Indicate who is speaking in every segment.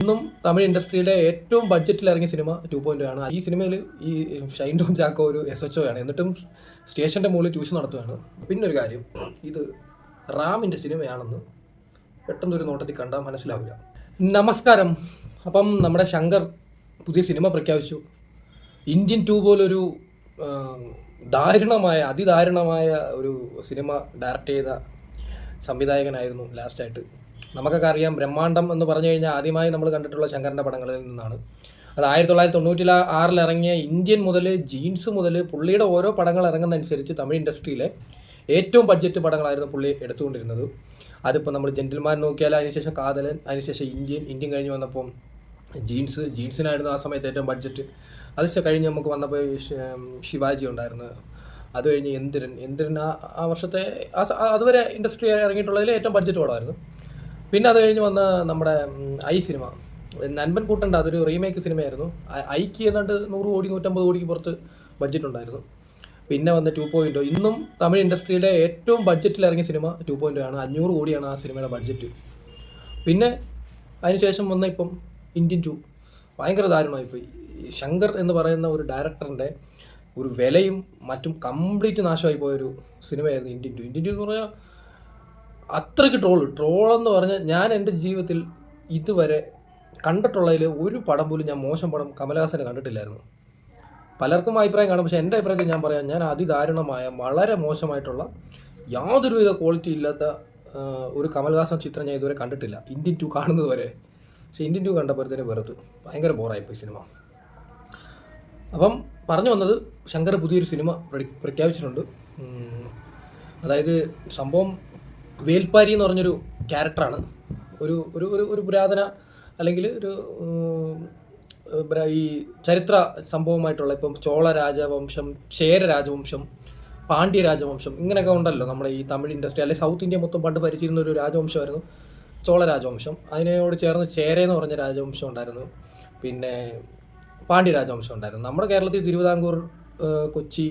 Speaker 1: ഇന്നും തമിഴ് ഇൻഡസ്ട്രിയിലെ ഏറ്റവും ബഡ്ജറ്റിൽ ഇറങ്ങിയ സിനിമ ടു പോയിന്റ് ആണ്. ഈ സിനിമയിൽ ഈ ഷൈൻ ടോം ചാക്കോ ഒരു എസ് എച്ച് ഒ ആണ്. എന്നിട്ടും സ്റ്റേഷന്റെ മുകളിൽ ട്യൂഷൻ നടത്തുകയാണ്. പിന്നെ ഒരു കാര്യം ഇത് റാമിന്റെ സിനിമയാണെന്ന് പെട്ടെന്ന് ഒരു നോട്ടത്തിൽ കണ്ടാൽ മനസ്സിലാവില്ല. നമസ്കാരം. അപ്പം നമ്മുടെ ശങ്കർ പുതിയ സിനിമ പ്രഖ്യാപിച്ചു. ഇന്ത്യൻ ടു പോലൊരു ദാരുണമായ അതിദാരുണമായ ഒരു സിനിമ ഡയറക്റ്റ് ചെയ്ത സംവിധായകനായിരുന്നു ലാസ്റ്റായിട്ട്. നമുക്കൊക്കെ അറിയാം ബ്രഹ്മാണ്ഡം എന്ന് പറഞ്ഞു കഴിഞ്ഞാൽ ആദ്യമായി നമ്മൾ കണ്ടിട്ടുള്ള ശങ്കറിന്റെ പടങ്ങളിൽ നിന്നാണ്. അത് ആയിരത്തി തൊള്ളായിരത്തി തൊണ്ണൂറ്റി ആറിൽ ഇറങ്ങിയ ഇന്ത്യൻ മുതൽ ജീൻസ് മുതൽ പുള്ളിയുടെ ഓരോ പടങ്ങൾ ഇറങ്ങുന്നതനുസരിച്ച് തമിഴ് ഇൻഡസ്ട്രിയിലെ ഏറ്റവും ബഡ്ജറ്റ് പടങ്ങളായിരുന്നു പുള്ളി എടുത്തുകൊണ്ടിരുന്നത്. അതിപ്പോൾ നമ്മൾ ജെന്റിൽമാൻ നോക്കിയാൽ അതിനുശേഷം കാതലൻ അതിനുശേഷം ഇന്ത്യൻ ഇന്ത്യൻ കഴിഞ്ഞ് വന്നപ്പം ജീൻസ് ജീൻസിനായിരുന്നു ആ സമയത്ത് ഏറ്റവും ബഡ്ജറ്റ് അത് കഴിഞ്ഞ് നമുക്ക് വന്നപ്പോൾ ശിവാജി ഉണ്ടായിരുന്നു. അത് കഴിഞ്ഞ് എന്തിരൻ എന്തിരൻ ആ വർഷത്തെ അതുവരെ ഇൻഡസ്ട്രി ഇറങ്ങിയിട്ടുള്ളതിൽ ഏറ്റവും ബഡ്ജറ്റ് പടമായിരുന്നു. പിന്നെ അത് കഴിഞ്ഞ് വന്ന നമ്മുടെ ഐ സിനിമ. നൻപൻ കൂട്ടണ്ട അതൊരു റീമേക്ക് സിനിമയായിരുന്നു. ഐക്ക് ഏതാണ്ട് നൂറ് കോടി നൂറ്റമ്പത് കോടിക്ക് പുറത്ത് ബഡ്ജറ്റ് ഉണ്ടായിരുന്നു. പിന്നെ വന്ന ടു പോയിന്റ് ഇന്നും തമിഴ് ഇൻഡസ്ട്രിയിലെ ഏറ്റവും ബഡ്ജറ്റിൽ ഇറങ്ങിയ സിനിമ ടു പോയിന്റ് ആണ്. അഞ്ഞൂറ് കോടിയാണ് ആ സിനിമയുടെ ബഡ്ജറ്റ് പിന്നെ അതിനുശേഷം വന്ന ഇപ്പം ഇന്ത്യൻ ടു ഭയങ്കര ദാരുണമായി പോയി. ശങ്കർ എന്ന് പറയുന്ന ഒരു ഡയറക്ടറിന്റെ ഒരു വിലയും മറ്റും കംപ്ലീറ്റ് നാശമായി പോയൊരു സിനിമയായിരുന്നു ഇന്ത്യൻ ടു ഇന്ത്യൻ ടു എന്ന് പറഞ്ഞാൽ അത്രയ്ക്ക് ട്രോൾ എന്ന് പറഞ്ഞാൽ ഞാൻ എന്റെ ജീവിതത്തിൽ ഇതുവരെ കണ്ടിട്ടുള്ളതിൽ ഒരു പടം പോലും ഞാൻ മോശം പടം കമലഹാസനെ കണ്ടിട്ടില്ലായിരുന്നു. പലർക്കും അഭിപ്രായം കാണും. പക്ഷേ എന്റെ അഭിപ്രായത്തിൽ ഞാൻ പറയാം ഞാൻ അതിദാരുണമായ വളരെ മോശമായിട്ടുള്ള യാതൊരുവിധ ക്വാളിറ്റി ഇല്ലാത്ത ഒരു കമൽഹാസൻ ചിത്രം ഞാൻ ഇതുവരെ കണ്ടിട്ടില്ല. ഇന്ത്യൻ ടു കാണുന്നത് വരെ. പക്ഷേ ഇന്ത്യൻ ടു കണ്ടപ്പോഴത്തേന് വെറുത്ത്. ഭയങ്കര ബോറായിപ്പോയി സിനിമ അപ്പം പറഞ്ഞു വന്നത് ശങ്കർ പുതിയൊരു സിനിമ പ്രഖ്യാപിച്ചിട്ടുണ്ട്. അതായത് സംഭവം വേൽപ്പാരി എന്ന് പറഞ്ഞൊരു ക്യാരക്ടറാണ്. ഒരു ഒരു ഒരു ഒരു പുരാതന അല്ലെങ്കിൽ ഒരു ഈ ചരിത്ര സംഭവമായിട്ടുള്ള ഇപ്പം ചോള രാജവംശം ചേര രാജവംശം പാണ്ഡ്യ രാജവംശം ഇങ്ങനെയൊക്കെ ഉണ്ടല്ലോ നമ്മുടെ ഈ തമിഴ് ഇൻഡസ്ട്രി അല്ലെങ്കിൽ സൗത്ത് ഇന്ത്യ മൊത്തം പണ്ട് ഭരിച്ചിരുന്ന ഒരു രാജവംശമായിരുന്നു. ചോള രാജവംശം. അതിനോട് ചേർന്ന് ചേര എന്ന് പറഞ്ഞ രാജവംശം ഉണ്ടായിരുന്നു. പിന്നെ പാണ്ഡ്യ രാജവംശം ഉണ്ടായിരുന്നു. നമ്മുടെ കേരളത്തിൽ തിരുവിതാംകൂർ കൊച്ചി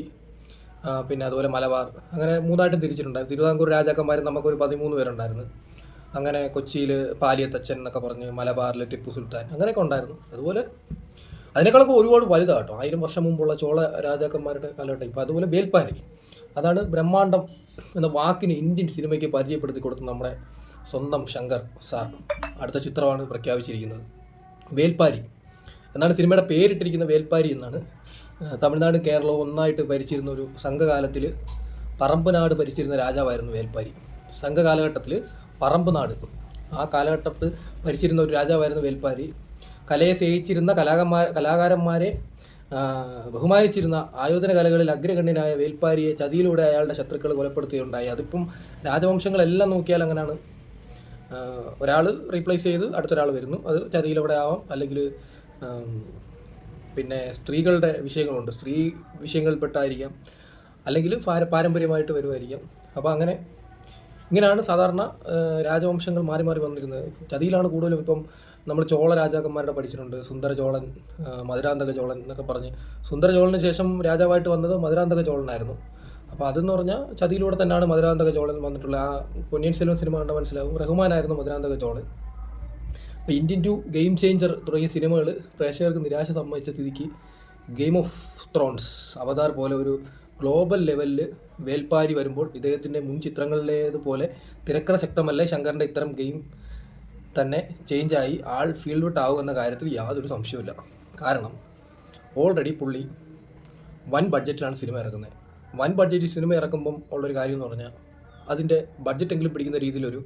Speaker 1: പിന്നെ അതുപോലെ മലബാർ. അങ്ങനെ മൂന്നായിട്ടും തിരിച്ചിട്ടുണ്ടായിരുന്നു തിരുവിതാംകൂർ രാജാക്കന്മാർ നമുക്കൊരു പതിമൂന്ന് പേരുണ്ടായിരുന്നു. അങ്ങനെ കൊച്ചിയിൽ പാലിയത്തച്ഛൻ എന്നൊക്കെ പറഞ്ഞ് മലബാറിൽ ടിപ്പു സുൽത്താൻ അങ്ങനെയൊക്കെ ഉണ്ടായിരുന്നു. അതുപോലെ അതിനേക്കാളൊക്കെ ഒരുപാട് വലുതാണ് കേട്ടോ ആയിരം വർഷം മുമ്പുള്ള ചോള രാജാക്കന്മാരുടെ കാലഘട്ടം. ഇപ്പോൾ അതുപോലെ വേൽപ്പാരി അതാണ് ബ്രഹ്മാണ്ഡം എന്ന വാക്കിന് ഇന്ത്യൻ സിനിമയ്ക്ക് പരിചയപ്പെടുത്തി കൊടുത്ത നമ്മുടെ സ്വന്തം ശങ്കർ സാർ. അടുത്ത ചിത്രമാണ് പ്രഖ്യാപിച്ചിരിക്കുന്നത്. വേൽപ്പാരി. എന്നാണ് സിനിമയുടെ പേരിട്ടിരിക്കുന്ന വേൽപ്പാരി എന്നാണ് തമിഴ്നാട് കേരളവും ഒന്നായിട്ട് ഭരിച്ചിരുന്ന ഒരു സംഘകാലത്തിൽ പറമ്പനാട് ഭരിച്ചിരുന്ന രാജാവായിരുന്നു വേൽപ്പാരി. സംഘകാലഘട്ടത്തിൽ പറമ്പനാട് ആ കാലഘട്ടത്ത് ഭരിച്ചിരുന്ന ഒരു രാജാവായിരുന്നു വേൽപ്പാരി. കലയെ സ്നേഹിച്ചിരുന്ന കലാകന്മാർ കലാകാരന്മാരെ ബഹുമാനിച്ചിരുന്ന ആയോധന കലകളിൽ അഗ്രഗണ്യനായ വേൽപ്പാരിയെ ചതിയിലൂടെ അയാളുടെ ശത്രുക്കൾ കൊലപ്പെടുത്തുകയുണ്ടായി. അതിപ്പം രാജവംശങ്ങളെല്ലാം നോക്കിയാൽ അങ്ങനെയാണ് ഒരാൾ റീപ്ലേസ് ചെയ്ത് അടുത്തൊരാൾ വരുന്നു. അത് ചതിയിലൂടെ ആവാം. അല്ലെങ്കിൽ പിന്നെ സ്ത്രീകളുടെ വിഷയങ്ങളുണ്ട്. സ്ത്രീ വിഷയങ്ങളിൽപ്പെട്ടായിരിക്കാം. അല്ലെങ്കിൽ പാര- പാരമ്പര്യമായിട്ട് വരുമായിരിക്കാം. അപ്പോൾ അങ്ങനെ ഇങ്ങനെയാണ് സാധാരണ രാജവംശങ്ങൾ മാറി മാറി വന്നിരുന്നത് ചതിയിലാണ് കൂടുതലും ഇപ്പം നമ്മൾ ചോള രാജാക്കന്മാരുടെ പഠിച്ചിട്ടുണ്ട്. സുന്ദര ചോളൻ മധുരാന്തക ചോളൻ എന്നൊക്കെ പറഞ്ഞ്. സുന്ദര ചോളന് ശേഷം രാജാവായിട്ട് വന്നത് മധുരാന്തക ചോളനായിരുന്നു. അപ്പോൾ അതെന്ന് പറഞ്ഞാൽ ചതിയിലൂടെ തന്നെയാണ് മധുരാന്തക ചോളൻ വന്നിട്ടുള്ളത്. ആ പൊന്നിയൻ സെൽവൻ സിനിമ കണ്ട മനസ്സിലാവും. റഹ്മാനായിരുന്നു മധുരാന്തക ചോളൻ. അപ്പോൾ ഇന്ത്യൻ ടു ഗെയിം ചേഞ്ചർ തുടങ്ങിയ സിനിമകൾ പ്രേക്ഷകർക്ക് നിരാശ സമ്മതിച്ച സ്ഥിതിക്ക് ഗെയിം ഓഫ് ത്രോൺസ് അവതാർ പോലെ ഒരു ഗ്ലോബൽ ലെവലിൽ വേൽപ്പാരി വരുമ്പോൾ ഇദ്ദേഹത്തിന്റെ മുൻ ചിത്രങ്ങളിലേതുപോലെ തിരക്കഥ ശക്തമല്ലേ. ശങ്കറിന്റെ ഇത്തരം ഗെയിം തന്നെ ചേഞ്ചായി ആൾ ഫീൽഡ് ഔട്ട് ആവുക എന്ന കാര്യത്തിൽ യാതൊരു സംശയവുമില്ല. കാരണം ഓൾറെഡി പുള്ളി വൻ ബഡ്ജറ്റിലാണ് സിനിമ ഇറക്കുന്നത്. വൻ ബഡ്ജറ്റിൽ സിനിമ ഇറക്കുമ്പം ഉള്ളൊരു കാര്യം എന്ന് പറഞ്ഞാൽ അതിന്റെ ബഡ്ജറ്റെങ്കിലും പിടിക്കുന്ന രീതിയിലൊരു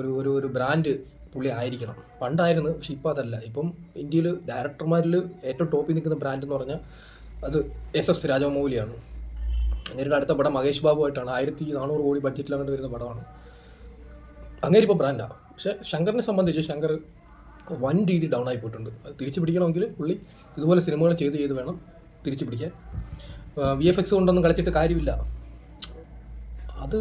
Speaker 1: ഒരു ഒരു ഒരു ബ്രാൻഡ് പുള്ളി ആയിരിക്കണം. പണ്ടായിരുന്നു പക്ഷെ ഇപ്പോൾ അതല്ല. ഇപ്പം ഇന്ത്യയിൽ ഡയറക്ടർമാരിൽ ഏറ്റവും ടോപ്പിൽ നിൽക്കുന്ന ബ്രാൻഡ് എന്ന് പറഞ്ഞാൽ അത് എസ് എസ് രാജമൗലിയാണ്. അങ്ങനെ അടുത്ത പടം മഹേഷ് ബാബു ആയിട്ടാണ്. ആയിരത്തി നാനൂറ് കോടി ബഡ്ജറ്റിൽ അങ്ങനെ വരുന്ന പടമാണ്. അങ്ങനെ ഇപ്പോൾ ബ്രാൻഡാണ് പക്ഷേ ശങ്കറിനെ സംബന്ധിച്ച് ശങ്കർ വൻ രീതി ഡൗൺ ആയി പോയിട്ടുണ്ട്. അത് തിരിച്ചു പിടിക്കണമെങ്കിൽ പുള്ളി ഇതുപോലെ സിനിമകൾ ചെയ്ത് ചെയ്ത് വേണം തിരിച്ചു പിടിക്കാൻ. വി എഫ് എക്സ് കൊണ്ടൊന്നും കളിച്ചിട്ട് കാര്യമില്ല. അത്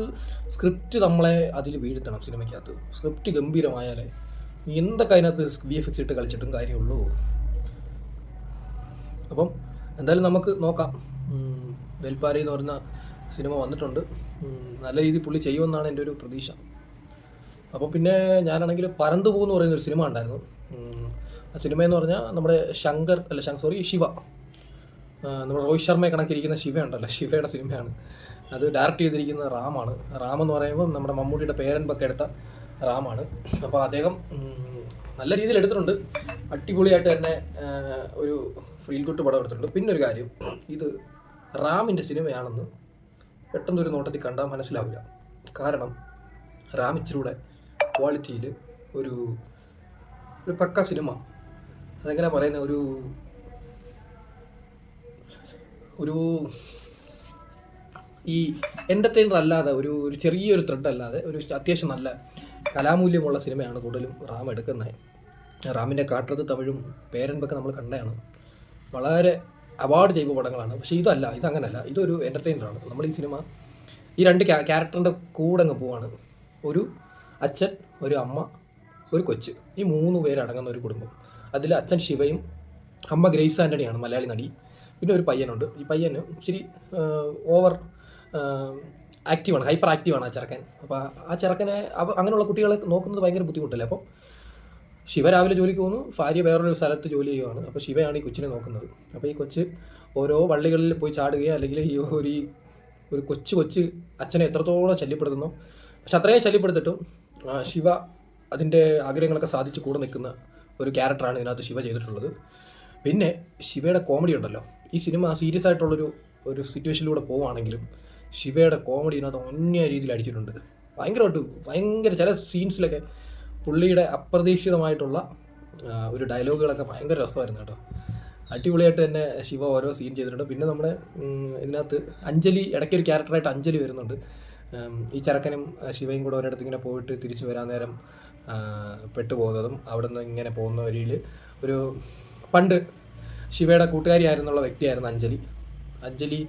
Speaker 1: സ്ക്രിപ്റ്റ് നമ്മളെ അതിൽ വീഴ്ത്തണം സിനിമയ്ക്കകത്ത്. സ്ക്രിപ്റ്റ് ഗംഭീരമായാലേ എന്തൊക്കെ അതിനകത്ത് വി എഫ് എക്സ് ഇട്ട് കളിച്ചിട്ടും കാര്യമുള്ളൂ. അപ്പം എന്തായാലും നമുക്ക് നോക്കാം. വെൽപ്പാരി എന്ന് പറയുന്ന സിനിമ വന്നിട്ടുണ്ട്. നല്ല രീതിയിൽ പുള്ളി ചെയ്യുമെന്നാണ് എന്റെ ഒരു പ്രതീക്ഷ. അപ്പോൾ പിന്നെ ഞാനാണെങ്കിൽ പരന്തു എന്ന് പറയുന്ന ഒരു സിനിമ ഉണ്ടായിരുന്നു ആ സിനിമ എന്ന് പറഞ്ഞാൽ നമ്മുടെ ശങ്കർ അല്ല ശങ്കർ സോറി ശിവ. നമ്മുടെ രോഹിത് ശർമ്മയെ കണക്കിരിക്കുന്ന ശിവ ഉണ്ടല്ലോ ശിവയുടെ സിനിമയാണ്. അത് ഡയറക്റ്റ് ചെയ്തിരിക്കുന്ന റാമാണ് റാം എന്ന് പറയുമ്പോൾ നമ്മുടെ മമ്മൂട്ടിയുടെ പേരൻപൊക്കെ എടുത്ത റാമാണ് അപ്പോൾ അദ്ദേഹം നല്ല രീതിയിൽ എടുത്തിട്ടുണ്ട്. അടിപൊളിയായിട്ട് തന്നെ ഒരു ഫീൽ ഗുഡ് പടം എടുത്തിട്ടുണ്ട്. പിന്നെ ഒരു കാര്യം ഇത് റാമിന്റെ സിനിമയാണെന്ന് പെട്ടെന്ന് ഒരു നോട്ടത്തിൽ കണ്ടാൽ മനസ്സിലാവില്ല. കാരണം റാം ഇച്ചിരൂടെ ക്വാളിറ്റിയിൽ ഒരു ഒരു പക്ക സിനിമ. അതെങ്ങനെ പറയുന്ന ഒരു ഒരു ഈ എന്റർടൈനർ അല്ലാതെ ഒരു ഒരു ചെറിയൊരു ത്രെഡ് അല്ലാതെ ഒരു അത്യാവശ്യം നല്ല കലാമൂല്യമുള്ള സിനിമയാണ് കൂടുതലും റാം എടുക്കുന്നത്. റാമിന്റെ കാട്ടത് തമിഴും പേരൻപൊക്കെ നമ്മൾ കണ്ടതാണ്. വളരെ അവാർഡ് ചെയ്ത പടങ്ങളാണ്. പക്ഷേ ഇതല്ല ഇതങ്ങനല്ല. ഇതൊരു എന്റർടൈനറാണ് നമ്മൾ ഈ സിനിമ ഈ രണ്ട് ക്യാരക്ടറിന്റെ കൂടെ അങ്ങ് പോവാണ്. ഒരു അച്ഛൻ ഒരു അമ്മ ഒരു കൊച്ച്. ഈ മൂന്ന് പേരടങ്ങുന്ന ഒരു കുടുംബം. അതിൽ അച്ഛൻ ശിവയും അമ്മ ഗ്രേസ് ആന്റണിയാണ് മലയാളി നടി. പിന്നെ ഒരു പയ്യനുണ്ട്. ഈ പയ്യന് ഇച്ചിരി ഓവർ ആക്റ്റീവാണ് ഹൈപ്പർ ആക്റ്റീവാണ് ആ ചെറുക്കൻ. അപ്പോൾ ആ ചെറുക്കനെ അങ്ങനെയുള്ള കുട്ടികളെ നോക്കുന്നത് ഭയങ്കര ബുദ്ധിമുട്ടല്ലേ? അപ്പോൾ ശിവ രാവിലെ ജോലിക്ക് പോകുന്നു ഭാര്യ വേറൊരു സ്ഥലത്ത് ജോലി ചെയ്യുവാണ്. അപ്പോൾ ശിവയാണ് ഈ കൊച്ചിനെ നോക്കുന്നത്. അപ്പോൾ ഈ കൊച്ച് ഓരോ വള്ളികളിൽ പോയി ചാടുകയോ അല്ലെങ്കിൽ ഈ ഒരു ഒരു കൊച്ചു കൊച്ച് അച്ഛനെ എത്രത്തോളം ശല്യപ്പെടുത്തുന്നു. പക്ഷെ അത്രയും ശല്യപ്പെടുത്തിട്ടും ശിവ അതിന്റെ ആഗ്രഹങ്ങളൊക്കെ സാധിച്ച് കൂടെ നിൽക്കുന്ന ഒരു ക്യാരക്ടറാണ് ഇതിനകത്ത് ശിവ ചെയ്തിട്ടുള്ളത്. പിന്നെ ശിവയുടെ കോമഡി ഉണ്ടല്ലോ. ഈ സിനിമ സീരിയസ് ആയിട്ടുള്ളൊരു ഒരു സിറ്റുവേഷനിലൂടെ പോവുകയാണെങ്കിലും ശിവയുടെ കോമഡി ഇതിനകത്ത് ഒന്യ രീതിയിൽ അടിച്ചിട്ടുണ്ട്. ഭയങ്കരമായിട്ട് ഭയങ്കര ചില സീൻസിലൊക്കെ പുള്ളിയുടെ അപ്രതീക്ഷിതമായിട്ടുള്ള ഒരു ഡയലോഗുകളൊക്കെ ഭയങ്കര രസമായിരുന്നു കേട്ടോ. അടിപൊളിയായിട്ട് തന്നെ ശിവ ഓരോ സീൻ ചെയ്തിട്ടുണ്ട്. പിന്നെ നമ്മുടെ ഇതിനകത്ത് അഞ്ജലി ഇടയ്ക്കൊരു ക്യാരക്ടറായിട്ട് അഞ്ജലി വരുന്നുണ്ട്. ഈ ചരക്കനും ശിവയും കൂടെ ഒരിടത്ത് ഇങ്ങനെ പോയിട്ട് തിരിച്ചു വരാൻ നേരം പെട്ടു പെട്ടുപോകുന്നതും അവിടെ നിന്ന് ഇങ്ങനെ പോകുന്ന വഴിയിൽ ഒരു പണ്ട് ശിവയുടെ കൂട്ടുകാരിയായിരുന്നുള്ള വ്യക്തിയായിരുന്നു അഞ്ജലി. അഞ്ജലി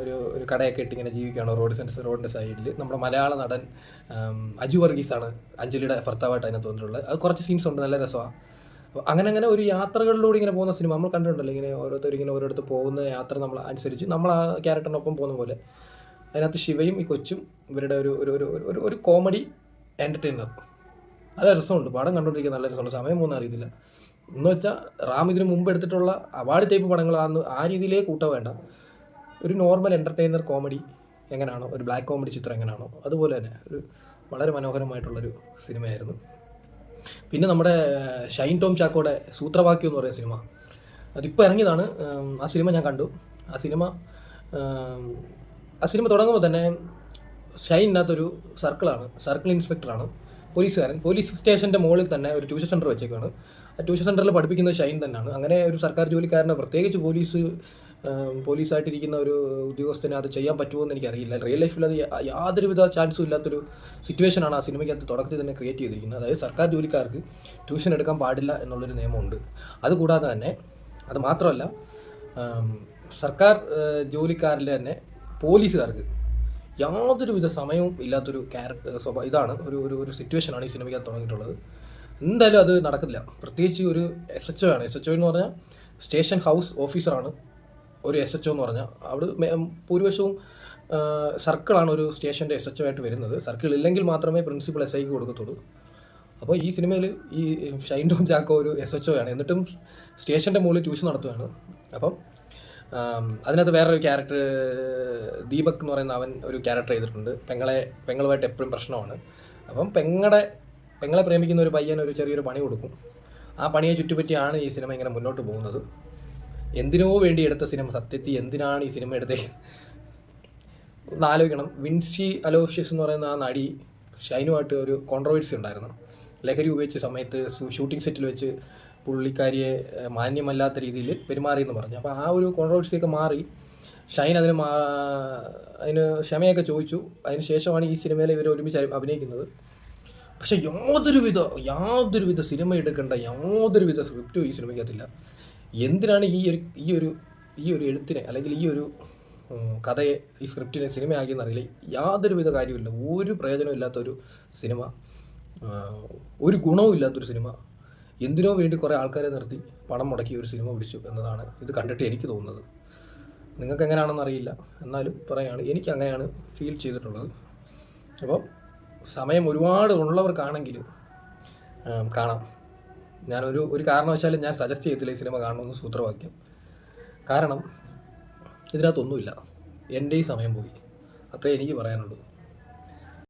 Speaker 1: ഒരു ഒരു കടയൊക്കെ ഇട്ട് ഇങ്ങനെ ജീവിക്കുകയാണ് റോഡ് സെൻസ് റോഡിന്റെ സൈഡിൽ. നമ്മുടെ മലയാള നടൻ അജു വർഗീസാണ് അഞ്ജലിയുടെ ഭർത്താവായിട്ട് അതിനകത്ത് വന്നിട്ടുള്ളത്. അത് കുറച്ച് സീൻസ് ഉണ്ട് നല്ല രസമാണ് അങ്ങനെ അങ്ങനെ ഒരു യാത്രകളിലൂടെ ഇങ്ങനെ പോകുന്ന സിനിമ നമ്മൾ കണ്ടിട്ടുണ്ടല്ലോ. ഇങ്ങനെ ഓരോരുത്തർ ഇങ്ങനെ ഓരോരുത്തർ പോകുന്ന യാത്ര നമ്മൾ അനുസരിച്ച് നമ്മൾ ആ ക്യാരക്ടറിനൊപ്പം പോകുന്ന പോലെ. അതിനകത്ത് ശിവയും ഈ കൊച്ചും ഇവരുടെ ഒരു ഒരു ഒരു ഒരു ഒരു കോമഡി എന്റർടൈനർ നല്ല രസമുണ്ട്. പടം കണ്ടുകൊണ്ടിരിക്കാൻ നല്ല രസമുണ്ട്. സമയം പോകുന്ന അറിയത്തില്ല. എന്ന് വെച്ചാൽ റാം ഇതിന് മുമ്പ് എടുത്തിട്ടുള്ള അവാർഡ് ടൈപ്പ് പടങ്ങളാന്ന് ആ രീതിയിലേ കൂട്ടാൻ വേണ്ട. ഒരു നോർമൽ എന്റർടൈനർ കോമഡി എങ്ങനെയാണോ ഒരു ബ്ലാക്ക് കോമഡി ചിത്രം എങ്ങനെയാണോ അതുപോലെ തന്നെ ഒരു വളരെ മനോഹരമായിട്ടുള്ളൊരു സിനിമയായിരുന്നു. പിന്നെ നമ്മുടെ ഷൈൻ ടോം ചാക്കോടെ സൂത്രവാക്യം എന്ന് പറയുന്ന സിനിമ. അതിപ്പോൾ ഇറങ്ങിയതാണ്. ആ സിനിമ ഞാൻ കണ്ടു. ആ സിനിമ ആ സിനിമ തുടങ്ങുമ്പോൾ തന്നെ ഷൈൻ ഇല്ലാത്തൊരു സർക്കിളാണ് സർക്കിൾ ഇൻസ്പെക്ടറാണ് പോലീസുകാരൻ. പോലീസ് സ്റ്റേഷന്റെ മുകളിൽ തന്നെ ഒരു ട്യൂഷൻ സെന്റർ വെച്ചേക്കാണ് ആ ട്യൂഷൻ സെന്ററിൽ പഠിപ്പിക്കുന്നത് ഷൈൻ തന്നെയാണ്. അങ്ങനെ ഒരു സർക്കാർ ജോലിക്കാരനെ പ്രത്യേകിച്ച് പോലീസ് പോലീസായിട്ടിരിക്കുന്ന ഒരു ഉദ്യോഗസ്ഥന് അത് ചെയ്യാൻ പറ്റുമോ എന്ന് എനിക്കറിയില്ല റിയൽ ലൈഫിൽ അത് യാതൊരുവിധ ചാൻസും ഇല്ലാത്തൊരു സിറ്റുവേഷനാണ് ആ സിനിമയ്ക്കകത്ത് തുടക്കത്തിൽ തന്നെ ക്രിയേറ്റ് ചെയ്തിരിക്കുന്നത്. അതായത് സർക്കാർ ജോലിക്കാർക്ക് ട്യൂഷൻ എടുക്കാൻ പാടില്ല എന്നുള്ളൊരു നിയമമുണ്ട്. അതുകൂടാതെ തന്നെ അത് മാത്രമല്ല സർക്കാർ ജോലിക്കാരിൽ തന്നെ പോലീസുകാർക്ക് യാതൊരുവിധ സമയവും ഇല്ലാത്തൊരു ക്യാരക്ടർ സ്വഭാവം ഇതാണ് ഒരു ഒരു ഒരു സിറ്റുവേഷനാണ് ഈ സിനിമയ്ക്കകത്ത് തുടങ്ങിയിട്ടുള്ളത്. എന്തായാലും അത് നടക്കില്ല പ്രത്യേകിച്ച് ഒരു എസ് എച്ച് ഒ ആണ് എസ് എച്ച് ഒ എന്ന് പറഞ്ഞാൽ സ്റ്റേഷൻ ഹൗസ് ഓഫീസറാണ് ഒരു എസ് എച്ച് ഒ എന്ന് പറഞ്ഞാൽ അവിടെ ഭൂരിവശവും സർക്കിളാണ് ഒരു സ്റ്റേഷന്റെ എസ് എച്ച് ഒ ആയിട്ട് വരുന്നത്. സർക്കിൾ ഇല്ലെങ്കിൽ മാത്രമേ പ്രിൻസിപ്പൽ എസ് ഐക്ക് കൊടുക്കത്തുള്ളൂ. അപ്പോൾ ഈ സിനിമയിൽ ഈ ഷൈൻ ടോം ചാക്കോ ഒരു എസ് എച്ച് ഒ ആണ്. എന്നിട്ടും സ്റ്റേഷന്റെ മുകളിൽ ട്യൂഷൻ നടത്തുകയാണ് അപ്പം അതിനകത്ത് വേറൊരു ക്യാരക്ടർ ദീപക് എന്ന് പറയുന്ന അവൻ ഒരു ക്യാരക്ടർ ചെയ്തിട്ടുണ്ട്. പെങ്ങളെ പെങ്ങളുമായിട്ട് എപ്പോഴും പ്രശ്നമാണ്. അപ്പം പെങ്ങളെ പെങ്ങളെ പ്രേമിക്കുന്ന ഒരു പയ്യൻ ഒരു ചെറിയൊരു പണി കൊടുക്കും. ആ പണിയെ ചുറ്റിപ്പറ്റിയാണ് ഈ സിനിമ ഇങ്ങനെ മുന്നോട്ട് പോകുന്നത്. എന്തിനോ വേണ്ടി എടുത്ത സിനിമ സത്യത്തിൽ എന്തിനാണ് ഈ സിനിമ എടുത്തത്? ഒന്ന് ആലോചിക്കണം. വിൻസി അലോഷ്യസ് എന്ന് പറയുന്ന ആ നടി ഷൈനുമായിട്ട് ഒരു കോൺട്രവേഴ്സി ഉണ്ടായിരുന്നു. ലഹരി ഉപയോഗിച്ച സമയത്ത് ഷൂട്ടിംഗ് സെറ്റിൽ വെച്ച് പുള്ളിക്കാരിയെ മാന്യമല്ലാത്ത രീതിയിൽ പെരുമാറിയെന്ന് പറഞ്ഞു. അപ്പോൾ ആ ഒരു കോൺട്രവേഴ്സിയൊക്കെ മാറി. ഷൈൻ അതിന് മാ അതിന് ക്ഷമയൊക്കെ ചോദിച്ചു. അതിന് ശേഷമാണ് ഈ സിനിമയിൽ ഇവർ ഒരുമിച്ച് അഭി- അഭിനയിക്കുന്നത്. പക്ഷെ യാതൊരുവിധ യാതൊരുവിധ സിനിമ എടുക്കേണ്ട യാതൊരുവിധ സ്ക്രിപ്റ്റും ഈ സിനിമയ്ക്കകത്തില്ല. എന്തിനാണ് ഈ ഒരു ഈ ഒരു ഈ ഒരു എഴുത്തിനെ അല്ലെങ്കിൽ ഈ ഒരു കഥയെ ഈ സ്ക്രിപ്റ്റിനെ സിനിമയാക്കിയെന്ന് അറിയില്ല യാതൊരുവിധ കാര്യമില്ല ഒരു പ്രയോജനവും ഇല്ലാത്ത ഒരു സിനിമ ഒരു ഗുണവും ഇല്ലാത്തൊരു സിനിമ. എന്തിനോ വേണ്ടി കുറേ ആൾക്കാരെ നിർത്തി പണം മുടക്കി ഒരു സിനിമ പിടിച്ചു എന്നതാണ് ഇത് കണ്ടിട്ട് എനിക്ക് തോന്നുന്നത്. നിങ്ങൾക്ക് എങ്ങനെയാണെന്ന് അറിയില്ല. എന്നാലും പറയാണ് എനിക്ക് അങ്ങനെയാണ് ഫീൽ ചെയ്തിട്ടുള്ളത്. അപ്പോൾ സമയം ഒരുപാട് ഉള്ളവർക്കാണെങ്കിൽ ആം, കാണാം ഞാനൊരു ഒരു കാരണവശാലും ഞാൻ സജസ്റ്റ് ചെയ്യത്തില്ല ഈ സിനിമ കാണണമെന്ന് സൂത്രവാക്യം. കാരണം ഇതിനകത്തൊന്നുമില്ല. എന്റെ ഈ സമയം പോയി. അത്രേ എനിക്ക് പറയാനുള്ളൂ.